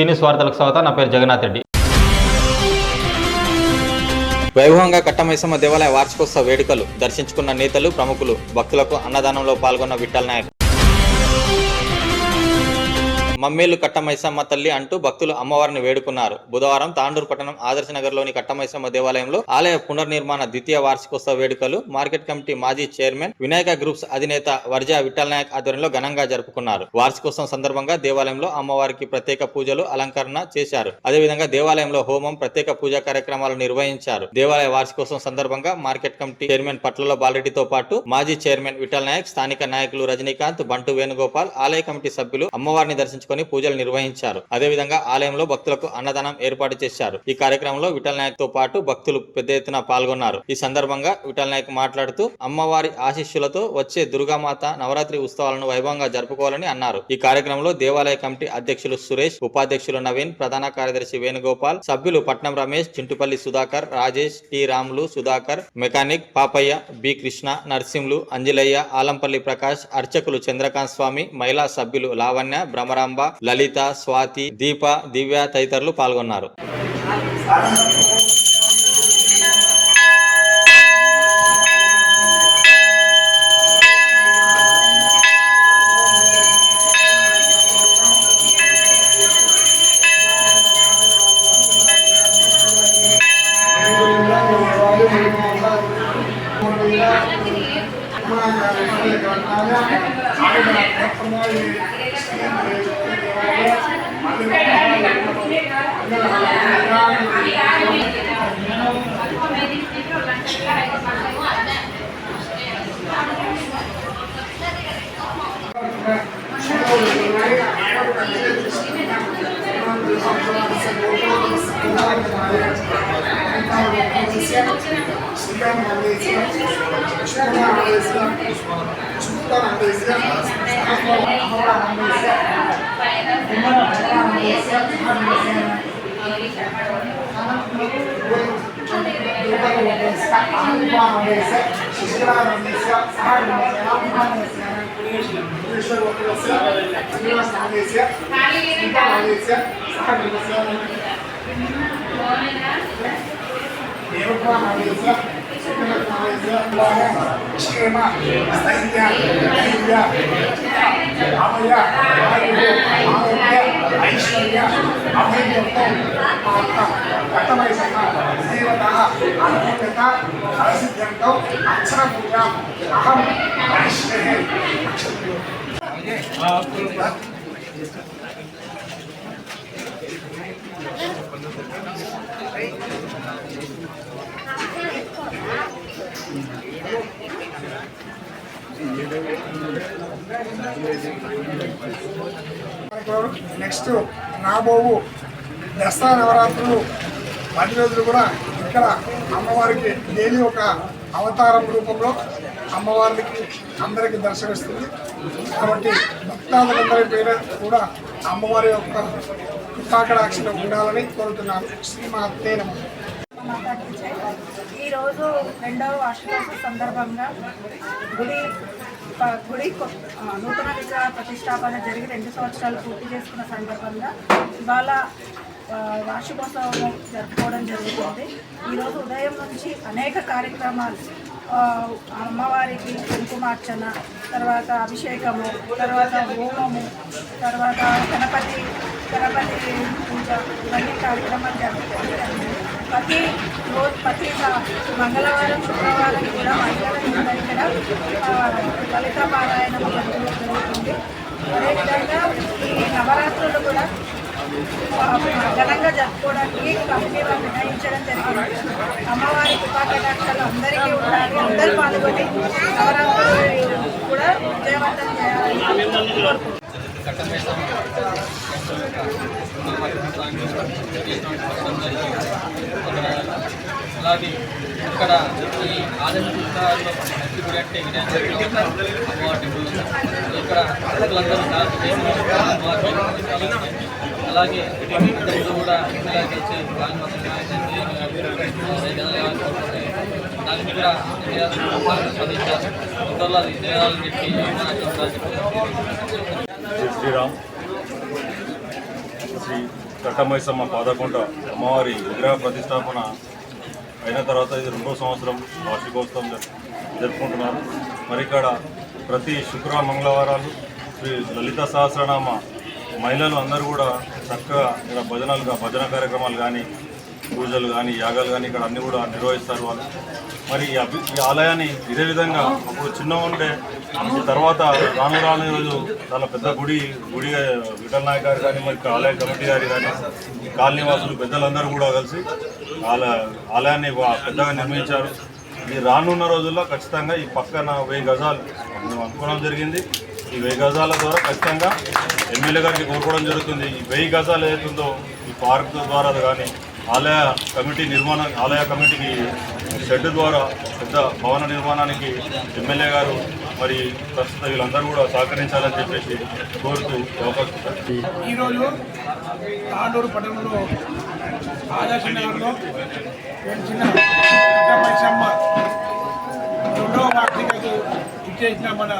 సీనియస్ వార్తలకు స్వాగతం. నా పేరు జగన్నాథ్ రెడ్డి. వైభవంగా కట్టమైసమ్మ దేవాలయ వార్షికోత్సవ వేడుకలు దర్శించుకున్న నేతలు ప్రముఖులు భక్తులకు అన్నదానంలో పాల్గొన్న విఠల్ నాయక్. మమ్మేలు కట్టమైసమ్మ తల్లి అంటూ భక్తులు అమ్మవారిని వేడుకున్నారు. బుధవారం తాండూరు పట్టణం ఆదర్శనగర్లోని కట్టమైసమ్మ దేవాలయంలో ఆలయ పునర్నిర్మాణ ద్వితీయ వార్షికోత్సవ వేడుకలు మార్కెట్ కమిటీ మాజీ చైర్మన్ వినాయక గ్రూప్స్ అధినేత వర్జా విఠల్ నాయక్ ఆధ్వర్యంలో ఘనంగా జరుపుకున్నారు. వార్షికోత్సవం సందర్భంగా దేవాలయంలో అమ్మవారికి ప్రత్యేక పూజలు అలంకరణ చేశారు. అదేవిధంగా దేవాలయంలో హోమం ప్రత్యేక పూజా కార్యక్రమాలు నిర్వహించారు. దేవాలయ వార్షికోత్సవం సందర్భంగా మార్కెట్ కమిటీ చైర్మన్ పట్లలో బాలరెడ్డితో పాటు మాజీ చైర్మన్ విఠల్ నాయక్ స్థానిక నాయకులు రజనీకాంత్ బంటు వేణుగోపాల్ ఆలయ కమిటీ సభ్యులు అమ్మవారిని దర్శించుకొని పూజలు నిర్వహించారు. అదేవిధంగా ఆలయంలో భక్తులకు అన్నదానం ఏర్పాటు చేశారు. ఈ కార్యక్రమంలో విఠల్ నాయక్తో పాటు భక్తులు పెద్ద ఎత్తున పాల్గొన్నారు. ఈ సందర్భంగా విఠల్ నాయక్ మాట్లాడుతూ అమ్మవారి ఆశీస్సులతో వచ్చే దుర్గామాత నవరాత్రి ఉత్సవాలను వైభవంగా జరుపుకోవాలని అన్నారు. ఈ కార్యక్రమంలో దేవాలయ కమిటీ అధ్యక్షులు సురేష్ ఉపాధ్యక్షులు నవీన్ ప్రధాన కార్యదర్శి వేణుగోపాల్ సభ్యులు Patnam Ramesh Chintupalli Sudhakar Rajesh T Ramulu Sudhakar mechanic Papayya B Krishna Narsimhulu Anjalayya Alampalli Prakash అర్చకులు చంద్రకాంత్ స్వామి మహిళా సభ్యులు లావణ్య భ్రమరాంబ లలిత స్వాతి దీప దివ్య తదితరులు పాల్గొన్నారు. 中国共产党领导中国人民，经过长期的反对帝国主义、封建主义、官僚资本主义的革命斗争，十月革命取得胜利，中国诞生了人民共和国。Terima kasih. ఐశ్వర్య అభయంతో కట్టమైసమ్మ దేవత అనుకూలత ప్రసిద్ధంతో అక్షర పూజ అహం ఐశ్వర్య నెక్స్ట్ రాబోవు దసరా నవరాత్రులు. పది రోజులు కూడా ఇక్కడ అమ్మవారికి డైలీ ఒక అవతారం రూపంలో అమ్మవారికి అందరికీ దర్శనమిస్తుంది. కాబట్టి భక్తాదులందరి పేరు కూడా అమ్మవారి యొక్క కృపాకడాక్షలు ఉండాలని కోరుతున్నాను. శ్రీమాతే నమ. ఈరోజు రెండవ వార్షికోత్సవ సందర్భంగా గుడి గుడి నూతన విగ్రహ ప్రతిష్టాపన జరిగి రెండు సంవత్సరాలు పూర్తి చేసుకున్న సందర్భంగా ఇవాళ వార్షికోత్సవం జరుపుకోవడం జరుగుతుంది. ఈరోజు ఉదయం నుంచి అనేక కార్యక్రమాలు అమ్మవారికి కుంకుమార్చన తర్వాత అభిషేకము తర్వాత హోమము తర్వాత గణపతి గణపతి పూజ ఇవన్నీ కార్యక్రమాలు జరుగుతుంది ప్రతి రోజు ప్రతి మంగళవారం శుక్రవారం కూడా మహిళల ఇక్కడ లలిత పారాయణం జరుగుతుంది. అదేవిధంగా ఈ నవరాత్రులు కూడా ఘనంగా జరుపుకోవడానికి కమిటీ వాళ్ళు నిర్ణయించడం జరిగింది. అమ్మవారి కృపాకటాక్షాలు అందరికీ ఉండాలి అందరూ పాల్గొని నవరాత్రులు కూడా విజయవంతం చేయాలని కోరుకుంటున్నాను అలాగే ఇక్కడ ఈ ఆలయ పుస్తకాల్లో గుడి అంటే అమ్మవారి ఇక్కడ భక్తులందరూ అలాగే అందరూ కూడా ఇలాగే వచ్చి దానికి కూడా స్పందించారు చెప్పి నాకు జై శ్రీరామ్. శ్రీ కట్టమైసమ్మ పాదకొండ అమ్మవారి విగ్రహ ప్రతిష్టాపన అయిన తర్వాత ఇది రెండో సంవత్సరం వార్షికోత్సవం జరుపుకుంటున్నారు. మరి ఇక్కడ ప్రతి శుక్ర మంగళవారాలు శ్రీ లలిత సహస్రనామ మహిళలు అందరూ కూడా చక్కగా ఇక్కడ భజనలుగా భజన కార్యక్రమాలు కానీ పూజలు కానీ యాగాలు కానీ ఇక్కడ అన్ని కూడా నిర్వహిస్తారు వాళ్ళు. మరి ఈ అభి ఈ ఆలయాన్ని ఇదే విధంగా అప్పుడు చిన్న ఉండే తర్వాత రాను రాను రోజు చాలా పెద్ద గుడి గుడి విఠల్ నాయక్ గారు కానీ మరి ఇక్కడ ఆలయ కమిటీ గారు కానీ ఈ పెద్దలందరూ కూడా కలిసి ఆలయ ఆలయాన్ని పెద్దగా నిర్మించారు. ఈ రానున్న రోజుల్లో ఖచ్చితంగా ఈ పక్కన వెయ్యి గజాలు మేము అనుకోవడం జరిగింది. ఈ వెయ్యి గజాల ద్వారా ఖచ్చితంగా ఎమ్మెల్యే గారికి కోరుకోవడం జరుగుతుంది. ఈ వెయ్యి గజాలు ఏదైతుందో ఈ పార్క్ ద్వారా కానీ ఆలయ కమిటీ నిర్మాణ ఆలయ కమిటీకి షెడ్ ద్వారా పెద్ద భవన నిర్మాణానికి ఎమ్మెల్యే గారు మరి ప్రస్తుతం వీళ్ళందరూ కూడా సహకరించాలని చెప్పేసి కోరుతూ అవకాశం ఈరోజు తాండూరు పట్టణంలో ఆదర్శ నగర్లో వెలిసిన రెండవ వార్షికకు ఇచ్చేసిన మన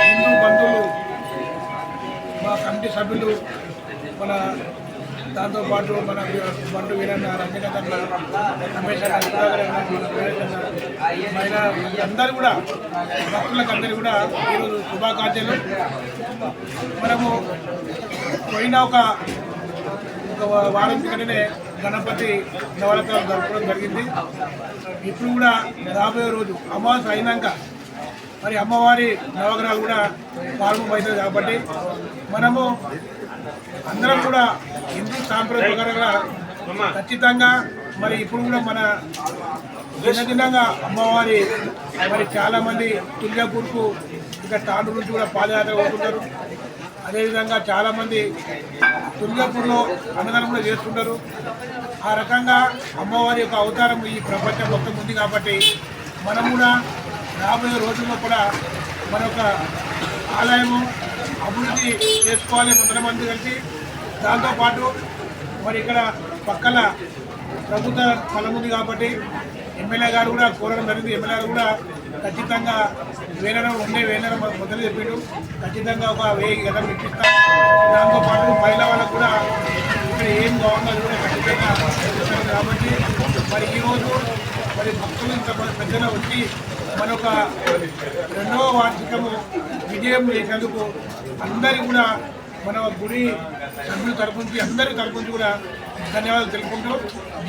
హిందూ బంధువులు మా కమిటీ సభ్యులు మన దాంతోపాటు మన బండు వీరన్న రంజనత్ అన్న రమేష్ అన్న మహిళా అందరూ కూడా భక్తులకు అందరూ కూడా ఈరోజు శుభాకాంక్షలు. మనము పోయిన ఒక వారం క్రితమే గణపతి నవరాత్రులు జరపడం జరిగింది. ఇప్పుడు కూడా రాబోయే రోజు అమావాస్య అయినాక మరి అమ్మవారి నవగ్రహాలు కూడా ప్రారంభమవుతుంది కాబట్టి మనము అందరం కూడా హిందూ సాంప్రదాయకరంగా ఖచ్చితంగా మరి ఇప్పుడు కూడా మన దినదినంగా అమ్మవారి మరి చాలామంది తుల్యాపూర్కు ఇంకా తాండూరు నుంచి కూడా పాదయాత్ర అవుతుంటారు అదేవిధంగా చాలామంది తుల్యాపూర్లో అన్నదానం కూడా చేస్తుంటారు. ఆ రకంగా అమ్మవారి యొక్క అవతారం ఈ ప్రపంచం మొత్తం ఉంది కాబట్టి మనం కూడా రాబోయే రోజుల్లో కూడా మన యొక్క ఆలయము అభివృద్ధి చేసుకోవాలి ముందర మంది కలిసి. దాంతోపాటు మరి ఇక్కడ పక్కన ప్రభుత్వ స్థలం ఉంది కాబట్టి ఎమ్మెల్యే గారు కూడా కోరడం జరిగింది. ఎమ్మెల్యే గారు కూడా ఖచ్చితంగా వేలన ఉండే వేలన మొదలు చెప్పిండు. ఖచ్చితంగా ఒక వెయ్యి గతం ఇప్పిస్తాం. దాంతోపాటు మహిళ వాళ్ళకు కూడా ఇక్కడ ఏం కావాలో కూడా ఖచ్చితంగా కాబట్టి మరి ఈరోజు మరి భక్తులు ఇంత పెద్దగా వచ్చి మన ఒక రెండవ వార్షికము విజయం చేసేందుకు అందరి కూడా మన గుడి సభ్యుల తరపు నుంచి అందరి తరపు నుంచి కూడా ధన్యవాదాలు తెలుపుకుంటూ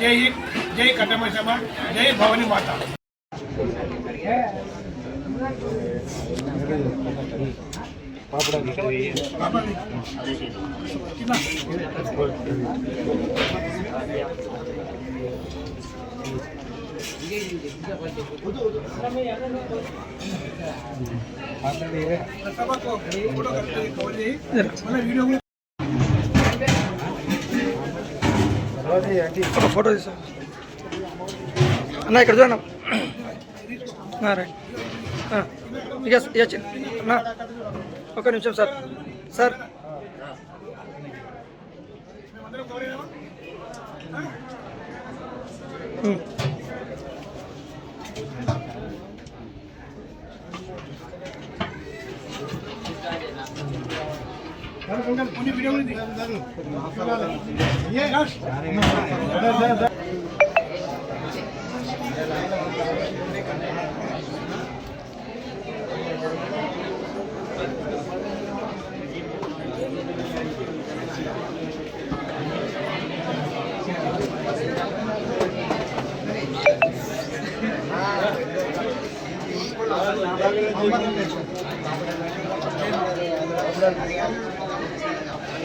జై హింద్ జై కట్టమశమ జై భవానీ మాత. సభకు ఫోటో తీసా అన్న ఇక్కడ చూడన్న రైట్ ఆ, అన్నా అన్న ఒక నిమిషం సార్ సార్ Hmm. উনি ভিডিও করে দিন